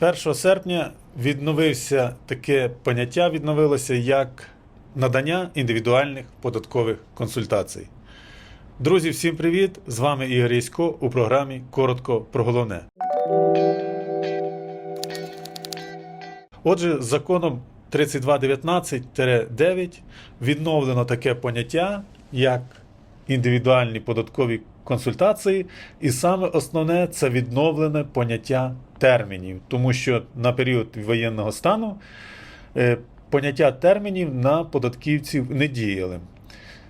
З 1 серпня відновився таке поняття, відновилося як надання індивідуальних податкових консультацій. Друзі, всім привіт! З вами Ігор Ясько у програмі Коротко про головне. Отже, законом 3219-9 відновлено таке поняття, як індивідуальні податкові консультації, і саме основне це відновлене поняття термінів, тому що на період воєнного стану е, поняття термінів на податківців не діяли.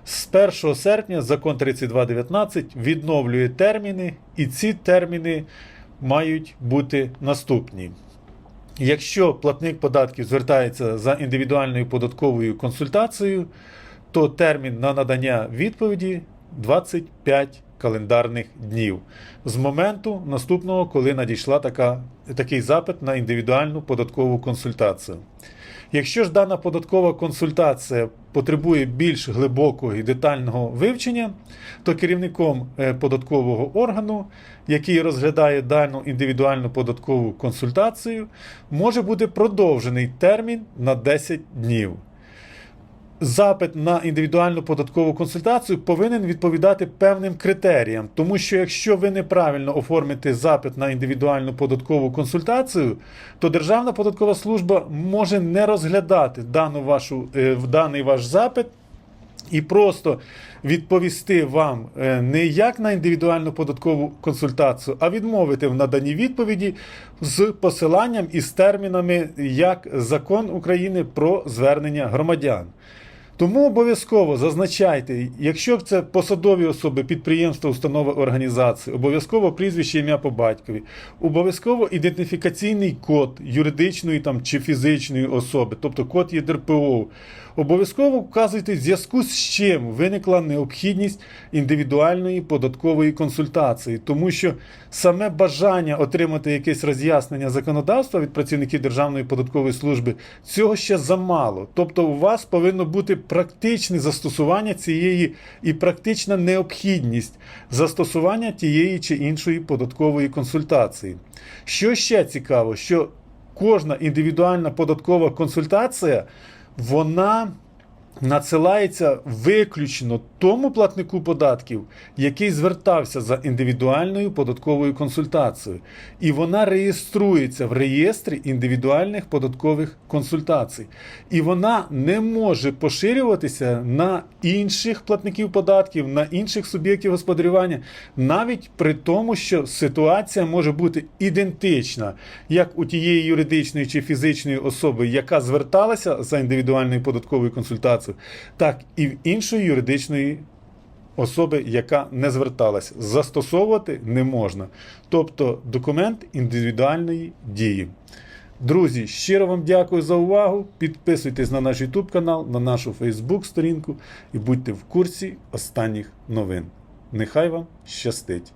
З 1 серпня закон 3219 відновлює терміни, і ці терміни мають бути наступні. Якщо платник податків звертається за індивідуальною податковою консультацією, то термін на надання відповіді 25 календарних днів з моменту наступного, коли надійшла така, такий запит на індивідуальну податкову консультацію. Якщо ж дана податкова консультація потребує більш глибокого і детального вивчення, то керівником е, податкового органу, який розглядає дану індивідуальну податкову консультацію, може бути продовжений термін на 10 днів. Запит на індивідуальну податкову консультацію повинен відповідати певним критеріям, тому що якщо ви неправильно оформите запит на індивідуальну податкову консультацію, то Державна податкова служба може не розглядати дану вашу, е, даний ваш запит і просто відповісти вам е, не як на індивідуальну податкову консультацію, а відмовити в наданні відповіді з посиланням і з термінами як закон України про звернення громадян. Тому обов'язково зазначайте, якщо це посадові особи, підприємства, установи, організації, обов'язково прізвище ім'я по батькові, обов'язково ідентифікаційний код юридичної там, чи фізичної особи, тобто код ЄДРПО. Обов'язково вказуйте, в зв'язку з чим виникла необхідність індивідуальної податкової консультації, тому що саме бажання отримати якесь роз'яснення законодавства від працівників Державної податкової служби цього ще замало. Тобто, у вас повинно бути практичне застосування цієї і практична необхідність застосування тієї чи іншої податкової консультації. Що ще цікаво, що кожна індивідуальна податкова консультація, вона надсилається виключно тому платнику податків, який звертався за індивідуальною податковою консультацією. І вона реєструється в реєстрі індивідуальних податкових консультацій. І вона не може поширюватися на інших платників податків, на інших суб'єктів господарювання, навіть при тому, що ситуація може бути ідентична, як у тієї юридичної чи фізичної особи, яка зверталася за індивідуальною податковою консультацією, так і в іншої юридичної особи, яка не зверталася. Застосовувати не можна. Тобто документ індивідуальної дії. Друзі, щиро вам дякую за увагу. Підписуйтесь на наш YouTube канал, на нашу Facebook сторінку і будьте в курсі останніх новин. Нехай вам щастить!